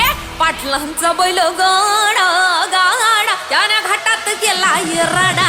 म्हणजे पाटलांचा बैल गाणा गाणा त्याने घाटात केला इराडा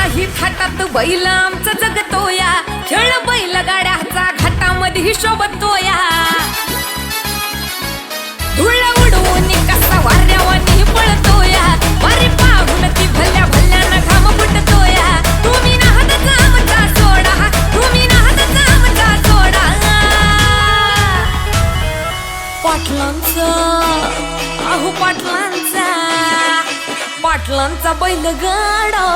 राजशाही थाटात बैल आमचा जगतोया. खेळ बैल गाड्याचा घाटामध्ये शोभतोया. धुळ उडवून कसा वाऱ्यावानी पळतोया. वारी पाहून ती भल्या भल्यानं घाम फुटतोया. तुम्ही नाहतचा आमचा सोडा तुम्ही नाहतचा आमचा सोडा. पाटलांचा अहो पाटलांचा. पाटलांचा बैल गाडा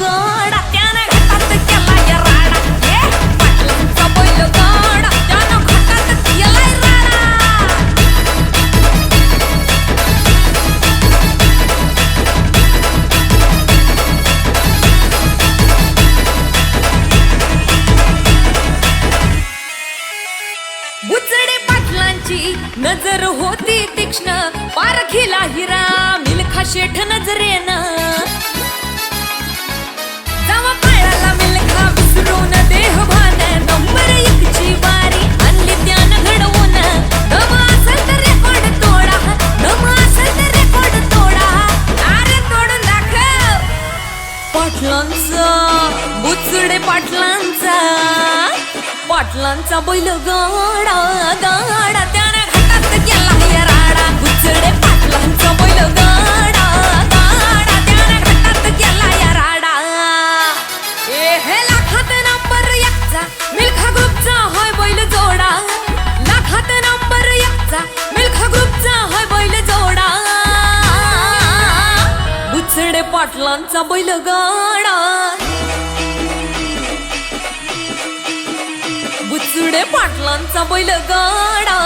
गाडा. त्यानं घाटात केला या राडा. ए पाटलांचा बैल गाडा. त्यानं घाटात केला राडा. बुचडे पाटलांची नजर होती तीक्ष्ण. पारखीला हिरा मिल्खा शेठ नजरे पाटलांचा बुचडे पाटलांचा. पाटलांचा बैल गाडा गाडा त्याने घाटात गेला या राडा. बुचडे पाटलांचा बैल गाडा गाडा त्याने घाटात गेला या राडा. ए हे लाखात नंबर एकचा पाटलांचा बैल गाडा बुचडे पाटलांचा बैल गाडा